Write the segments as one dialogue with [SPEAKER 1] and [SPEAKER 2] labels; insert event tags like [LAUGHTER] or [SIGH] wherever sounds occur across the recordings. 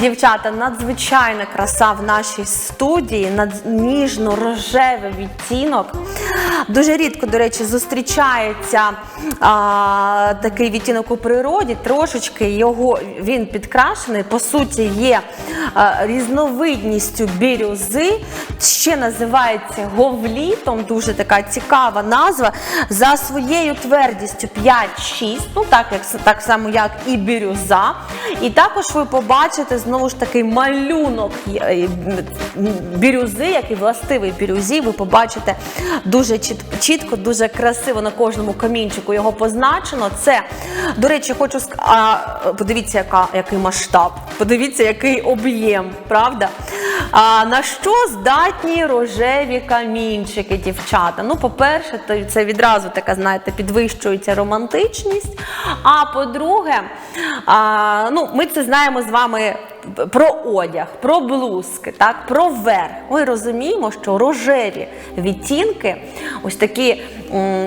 [SPEAKER 1] Дівчата, надзвичайна краса в нашій студії, над- ніжно-рожевий відтінок. Дуже рідко, до речі, зустрічається а, такий відтінок у природі. Трошечки його він підкрашений. По суті, є а, різновидністю бірюзи. Ще називається говлітом. Дуже така цікава назва. За своєю твердістю 5-6, ну так, як, так само, як і бірюза. І також ви побачите знову ж таки малюнок е, бірюзи, який властивий бірюзі. Ви побачите дуже чіт- чітко, дуже красиво на кожному камінчику його позначено. Це, до речі, хочу ск- а, подивіться, яка, який масштаб, подивіться, який об'єм, правда? А, на що здатні рожеві камінчики, дівчата? Ну, по-перше, це відразу така, знаєте, підвищується романтичність. А по-друге, ну, ми це знаємо з вами про одяг, про блузки, так, про верх. Ми розуміємо, що рожеві відтінки, ось такі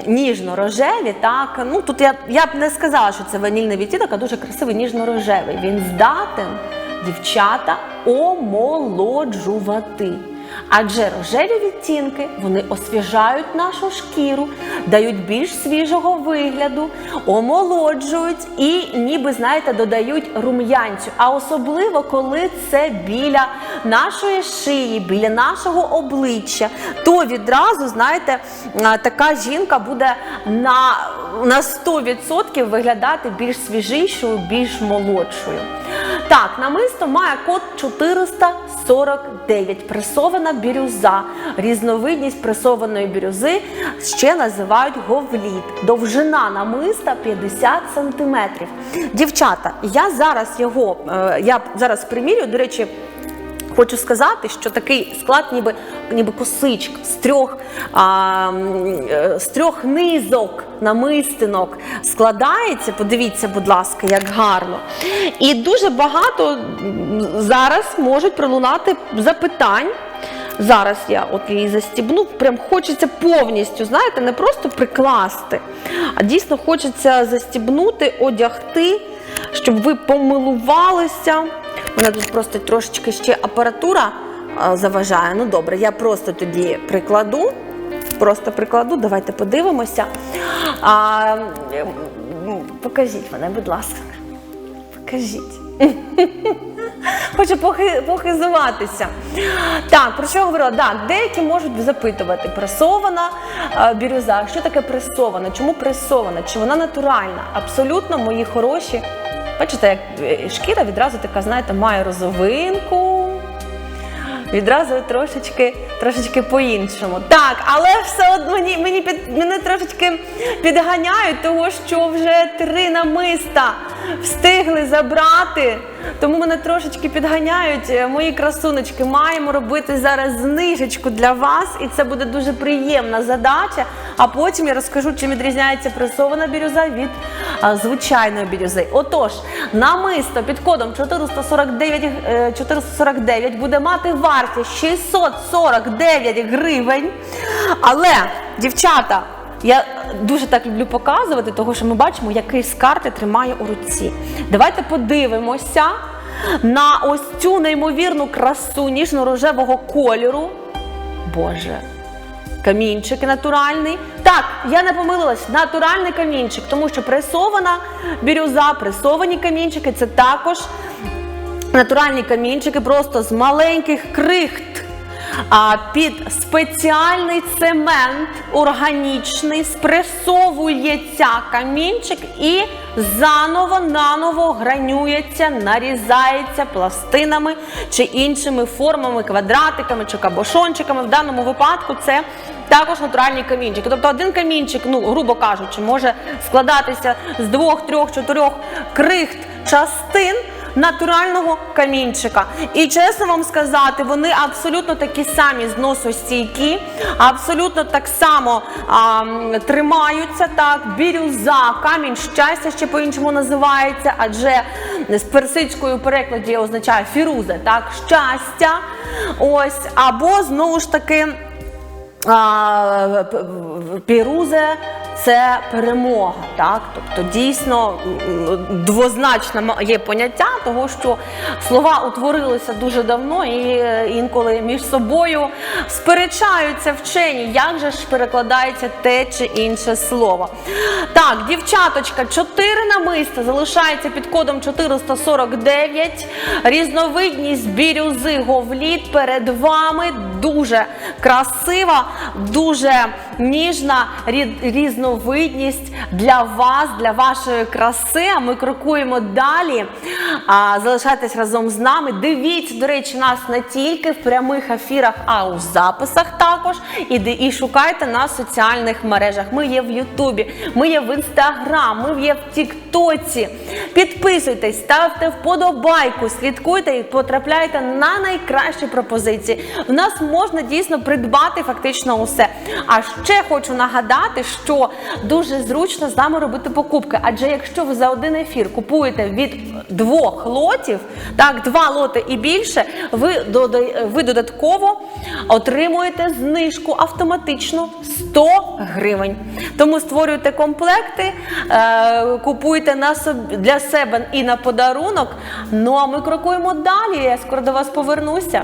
[SPEAKER 1] ніжно-рожеві, так, ну тут я, я б не сказала, що це ванільний відтінок, а дуже красивий ніжно-рожевий. Він здатен, дівчата, омолоджувати. Адже рожеві відтінки вони освіжають нашу шкіру, дають більш свіжого вигляду, омолоджують і, ніби знаєте, додають рум'янцю. А особливо коли це біля нашої шиї, біля нашого обличчя, то відразу, знаєте, така жінка буде на, на 100% виглядати більш свіжішою, більш молодшою. Так, намисто має код 449. Пресована бірюза. Різновидність пресованої бірюзи ще називають говліт. Довжина намиста 50 см. Дівчата, я зараз його, е, я зараз примірю, до речі. Хочу сказати, що такий склад, ніби, ніби косичка з трьох, а, е, з трьох низок намистинок складається. Подивіться, будь ласка, як гарно. І дуже багато зараз можуть пролунати запитань. Зараз я от її застібну, прям хочеться повністю, знаєте, не просто прикласти, а дійсно хочеться застібнути, одягти, щоб ви помилувалися. У мене тут просто трошечки ще апаратура заважає. Ну добре, я просто тоді прикладу. Просто прикладу, давайте подивимося. А, покажіть мене, будь ласка. Покажіть. [LAUGHS] Хочу похи, похизуватися. Так, про що я говорила? Так, деякі можуть запитувати, пресована е, бірюза. Що таке пресована? Чому пресована? Чи вона натуральна? Абсолютно, мої хороші. Бачите, як е, шкіра відразу така, знаєте, має розовинку. Відразу трошечки, трошечки по-іншому. Так, але все одно мені, під, мене трошечки підганяють, того що вже три намиста встигли забрати. Тому мене трошечки підганяють е, мої красуночки. Маємо робити зараз знижечку для вас, і це буде дуже приємна задача. А потім я розкажу, чим відрізняється пресована бірюза від звичайної бірюзи. Отож, намисто під кодом 449, е, 449 буде мати вартість 649 гривень. Але, дівчата, я дуже так люблю показувати, тому що ми бачимо, який з карти тримає у руці. Давайте подивимося на ось цю неймовірну красу ніжно-рожевого кольору. Боже, камінчик натуральний. Так, я не помилилась, натуральний камінчик, тому що пресована бірюза, пресовані камінчики це також натуральні камінчики, просто з маленьких крихт. Під спеціальний цемент органічний спресовується камінчик і заново наново гранюється, нарізається пластинами чи іншими формами, квадратиками чи кабошончиками. В даному випадку це також натуральні камінчики. Тобто один камінчик, ну грубо кажучи, може складатися з двох, трьох, чотирьох крихт частин натурального камінчика. І чесно вам сказати, вони абсолютно такі самі зносостійкі, абсолютно так само а, тримаються. Так, бірюза, камінь щастя ще по-іншому називається, адже з персидською перекладі означає фірузе, так, щастя. Ось, або знову ж таки. А, Пірузе це перемога. Так? Тобто дійсно двозначне є поняття того, що слова утворилися дуже давно і е, інколи між собою сперечаються вчені, як же ж перекладається те чи інше слово. Так, дівчаточка, чотири намиста залишається під кодом 449. Різновидність бірюзи говліт перед вами дуже красива, дуже ніжна різновидність для вас, для вашої краси. А ми крокуємо далі. А, залишайтесь разом з нами. Дивіться, до речі, нас не тільки в прямих ефірах, а у записах також. І, і шукайте нас в соціальних мережах. Ми є в Ютубі, ми є в Інстаграм, ми є в Тіктоці. Підписуйтесь, ставте вподобайку, слідкуйте і потрапляйте на найкращі пропозиції. В нас можна дійсно придбати фактично усе. А ще хочу нагадати, що дуже зручно з нами робити покупки. Адже якщо ви за один ефір купуєте від двох лотів, так, два лоти і більше, ви, ви додатково отримуєте знижку автоматично 100 гривень. Тому створюйте комплекти, е, купуйте на собі для себе і на подарунок. Ну а ми крокуємо далі. Я скоро до вас повернуся.